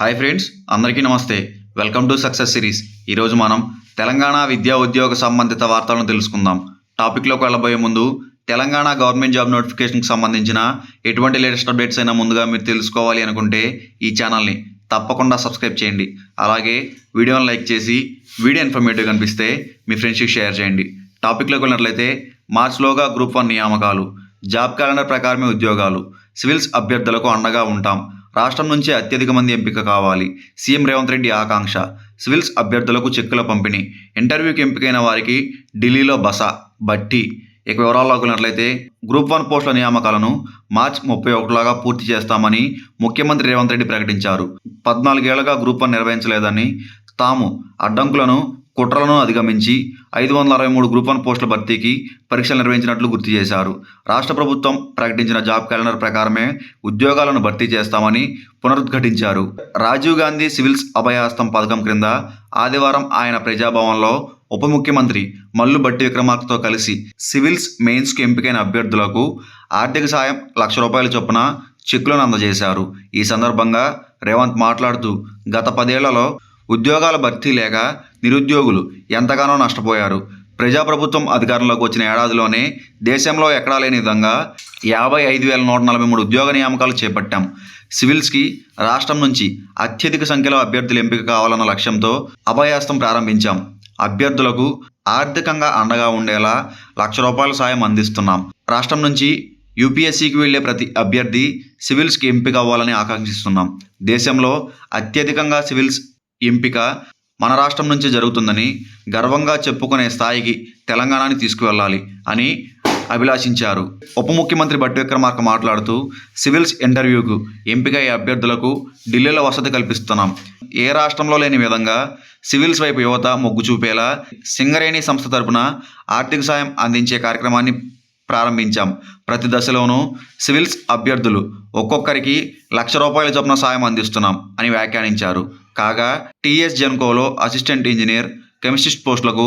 Hi friends అందరికీ నమస్తే. Welcome to success series. ఈరోజు మనం తెలంగాణ విద్యా ఉద్యోగ సంబంధిత వార్తలను తెలుసుకుందాం. టాపిక్లోకి వెళ్ళబోయే ముందు తెలంగాణ గవర్నమెంట్ జాబ్ నోటిఫికేషన్కి సంబంధించిన ఎటువంటి లేటెస్ట్ అప్డేట్స్ అయినా ముందుగా మీరు తెలుసుకోవాలి అనుకుంటే ఈ ఛానల్ని తప్పకుండా సబ్స్క్రైబ్ చేయండి. అలాగే వీడియోని లైక్ చేసి వీడియో ఇన్ఫర్మేటివ్ కనిపిస్తే మీ ఫ్రెండ్స్కి షేర్ చేయండి. టాపిక్లోకి వెళ్ళినట్లయితే మార్చ్లోగా గ్రూప్ వన్ నియామకాలు జాబ్ క్యాలెండర్ ప్రకారమే ఉద్యోగాలు సివిల్స్ అభ్యర్థులకు అండగా ఉంటాం. రాష్ట్రం నుంచి అత్యధిక మంది ఎంపిక కావాలి. సీఎం రేవంత్ రెడ్డి ఆకాంక్ష. సివిల్స్ అభ్యర్థులకు చెక్కుల పంపిణీ. ఇంటర్వ్యూకి ఎంపికైన వారికి ఢిల్లీలో బస బట్టి. ఇక వివరాల్లోకి వెళ్ళినట్లయితే గ్రూప్ వన్ పోస్టుల నియామకాలను మార్చ్ ముప్పై ఒకటిలాగా పూర్తి చేస్తామని ముఖ్యమంత్రి రేవంత్ రెడ్డి ప్రకటించారు. పద్నాలుగేళ్ళుగా గ్రూప్ వన్ నిర్వహించలేదని తాము అడ్డంకులను కుట్రలను అధిగమించి ఐదు వందల అరవై మూడు గ్రూప్ వన్ పోస్టుల భర్తీకి పరీక్షలు నిర్వహించినట్లు గుర్తు చేశారు. రాష్ట్ర ప్రభుత్వం ప్రకటించిన జాబ్ క్యాలెండర్ ప్రకారమే ఉద్యోగాలను భర్తీ చేస్తామని పునరుద్ఘాటించారు. రాజీవ్ గాంధీ సివిల్స్ అభయహస్తం పథకం క్రింద ఆదివారం ఆయన ప్రజాభవన్లో ఉప ముఖ్యమంత్రి మల్లు బట్టి విక్రమార్కతో కలిసి సివిల్స్ మెయిన్స్కి ఎంపికైన అభ్యర్థులకు ఆర్థిక సాయం లక్ష రూపాయల చొప్పున చెక్కులను అందజేశారు. ఈ సందర్భంగా రేవంత్ మాట్లాడుతూ గత పదేళ్ళలో ఉద్యోగాల భర్తీ లేక నిరుద్యోగులు ఎంతగానో నష్టపోయారు. ప్రజాప్రభుత్వం అధికారంలోకి వచ్చిన ఏడాదిలోనే దేశంలో ఎక్కడా లేని విధంగా యాభై ఐదు వేల నూట నలభై మూడు ఉద్యోగ నియామకాలు చేపట్టాం. సివిల్స్కి రాష్ట్రం నుంచి అత్యధిక సంఖ్యలో అభ్యర్థులు ఎంపిక కావాలన్న లక్ష్యంతో అభయాస్తం ప్రారంభించాం. అభ్యర్థులకు ఆర్థికంగా అండగా ఉండేలా లక్ష రూపాయల సాయం అందిస్తున్నాం. రాష్ట్రం నుంచి యూపీఎస్సీకి వెళ్ళే ప్రతి అభ్యర్థి సివిల్స్కి ఎంపిక అవ్వాలని ఆకాంక్షిస్తున్నాం. దేశంలో అత్యధికంగా సివిల్స్ ఎంపిక మన రాష్ట్రం నుంచి జరుగుతుందని గర్వంగా చెప్పుకునే స్థాయికి తెలంగాణని తీసుకువెళ్ళాలి అని అభిలాషించారు. ఉప ముఖ్యమంత్రి బట్టి విక్రమార్క మాట్లాడుతూ సివిల్స్ ఇంటర్వ్యూకు ఎంపికయ్యే అభ్యర్థులకు ఢిల్లీలో వసతి కల్పిస్తున్నాం. ఏ రాష్ట్రంలో లేని విధంగా సివిల్స్ వైపు యువత మొగ్గు చూపేలా సింగరేణి సంస్థ తరపున ఆర్థిక సాయం అందించే కార్యక్రమాన్ని ప్రారంభించాం. ప్రతి దశలోనూ సివిల్స్ అభ్యర్థులు ఒక్కొక్కరికి లక్ష రూపాయల చొప్పున సాయం అందిస్తున్నాం అని వ్యాఖ్యానించారు. కాగా టీఎస్ జెన్కోలో అసిస్టెంట్ ఇంజనీర్ కెమిస్ట్రిస్ట్ పోస్టులకు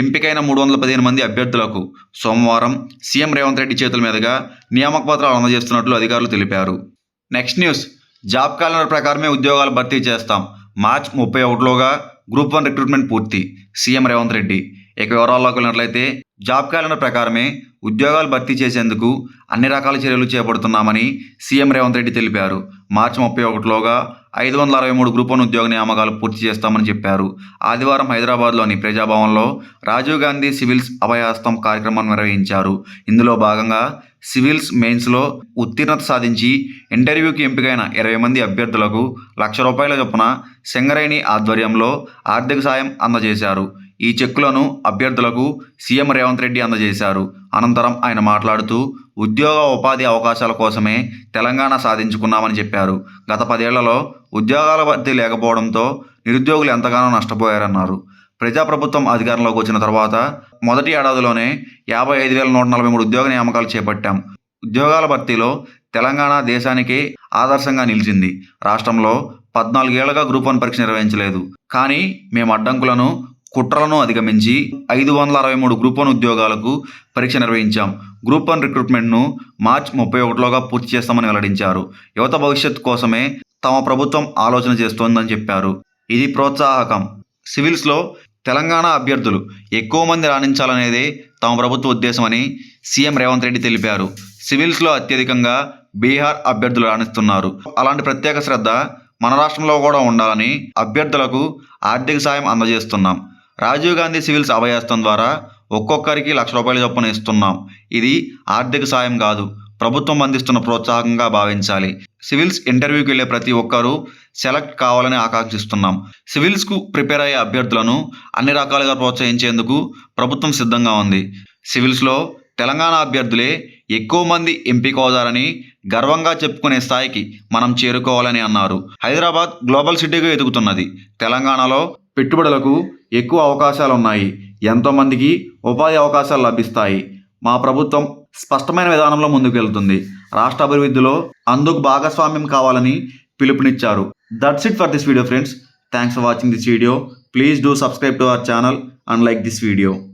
ఎంపికైన మూడు వందల పదిహేను మంది అభ్యర్థులకు సోమవారం సీఎం రేవంత్ రెడ్డి చేతుల మీదుగా నియామక పత్రాలు అందజేస్తున్నట్లు అధికారులు తెలిపారు. నెక్స్ట్ న్యూస్ జాబ్ క్యాలెండర్ ప్రకారమే ఉద్యోగాలు భర్తీ చేస్తాం. మార్చ్ ముప్పై ఒకటిలోగా గ్రూప్ వన్ రిక్రూట్మెంట్ పూర్తి సీఎం రేవంత్ రెడ్డి. ఇక వివరాల్లోకి వెళ్ళినట్లయితే జాబ్ క్యాలెండర్ ప్రకారమే ఉద్యోగాలు భర్తీ చేసేందుకు అన్ని రకాల చర్యలు చేపడుతున్నామని సీఎం రేవంత్ రెడ్డి తెలిపారు. మార్చి ముప్పై ఒకటిలోగా ఐదు వందల అరవై మూడు గ్రూప్ వన్ ఉద్యోగ నియామకాలు పూర్తి చేస్తామని చెప్పారు. ఆదివారం హైదరాబాద్లోని ప్రజాభవన్లో రాజీవ్ గాంధీ సివిల్స్ అభయహస్తం కార్యక్రమం నిర్వహించారు. ఇందులో భాగంగా సివిల్స్ మెయిన్స్లో ఉత్తీర్ణత సాధించి ఇంటర్వ్యూకి ఎంపికైన ఇరవై మంది అభ్యర్థులకు లక్ష రూపాయల చొప్పున సింగరేణి ఆధ్వర్యంలో ఆర్థిక సాయం అందజేశారు. ఈ చెక్కులను అభ్యర్థులకు సీఎం రేవంత్ రెడ్డి అందజేశారు. అనంతరం ఆయన మాట్లాడుతూ ఉద్యోగ ఉపాధి అవకాశాల కోసమే తెలంగాణ సాధించుకున్నామని చెప్పారు. గత పదేళ్ళలో ఉద్యోగాల భర్తీ లేకపోవడంతో నిరుద్యోగులు ఎంతగానో నష్టపోయారన్నారు. ప్రజాప్రభుత్వం అధికారంలోకి వచ్చిన తర్వాత మొదటి ఏడాదిలోనే యాభై ఐదు వేల నూట నలభై మూడు ఉద్యోగ నియామకాలు చేపట్టాం. ఉద్యోగాల భర్తీలో తెలంగాణ దేశానికే ఆదర్శంగా నిలిచింది. రాష్ట్రంలో పద్నాలుగేళ్ళుగా గ్రూప్ వన్ పరీక్ష నిర్వహించలేదు. కానీ మేము అడ్డంకులను కుట్రలను అధిగమించి ఐదు వందల అరవై మూడు గ్రూప్ వన్ ఉద్యోగాలకు పరీక్ష నిర్వహించాం. గ్రూప్ వన్ రిక్రూట్మెంట్ను మార్చ్ ముప్పై ఒకటిలోగా పూర్తి చేస్తామని వెల్లడించారు. యువత భవిష్యత్తు కోసమే తమ ప్రభుత్వం ఆలోచన చేస్తోందని చెప్పారు. ఇది ప్రోత్సాహకం. సివిల్స్లో తెలంగాణ అభ్యర్థులు ఎక్కువ మంది రాణించాలనేదే తమ ప్రభుత్వ ఉద్దేశమని సీఎం రేవంత్ రెడ్డి తెలిపారు. సివిల్స్లో అత్యధికంగా బీహార్ అభ్యర్థులు రాణిస్తున్నారు. అలాంటి ప్రత్యేక శ్రద్ధ మన రాష్ట్రంలో కూడా ఉండాలని అభ్యర్థులకు ఆర్థిక సాయం అందజేస్తున్నాం. రాజీవ్ గాంధీ సివిల్స్ అభయహస్తం ద్వారా ఒక్కొక్కరికి లక్ష రూపాయల చొప్పున ఇస్తున్నాం. ఇది ఆర్థిక సాయం కాదు ప్రభుత్వం అందిస్తున్న ప్రోత్సాహంగా భావించాలి. సివిల్స్ ఇంటర్వ్యూకి వెళ్ళే ప్రతి ఒక్కరూ సెలెక్ట్ కావాలని ఆకాంక్షిస్తున్నాం. సివిల్స్కు ప్రిపేర్ అయ్యే అభ్యర్థులను అన్ని రకాలుగా ప్రోత్సహించేందుకు ప్రభుత్వం సిద్ధంగా ఉంది. సివిల్స్లో తెలంగాణ అభ్యర్థులే ఎక్కువ మంది ఎంపిక అవుతారని గర్వంగా చెప్పుకునే స్థాయికి మనం చేరుకోవాలని అన్నారు. హైదరాబాద్ గ్లోబల్ సిటీగా ఎదుగుతున్నది. తెలంగాణలో పెట్టుబడులకు ఎక్కువ అవకాశాలు ఉన్నాయి ఎంతోమందికి ఉపాధి అవకాశాలు లభిస్తాయి. మా ప్రభుత్వం స్పష్టమైన విధానంలో ముందుకు వెళ్తుంది రాష్ట్ర అభివృద్ధిలో అందుకు భాగస్వామ్యం కావాలని పిలుపునిచ్చారు. That's it for this video friends. Thanks for watching this video. Please do subscribe to our channel and like this video.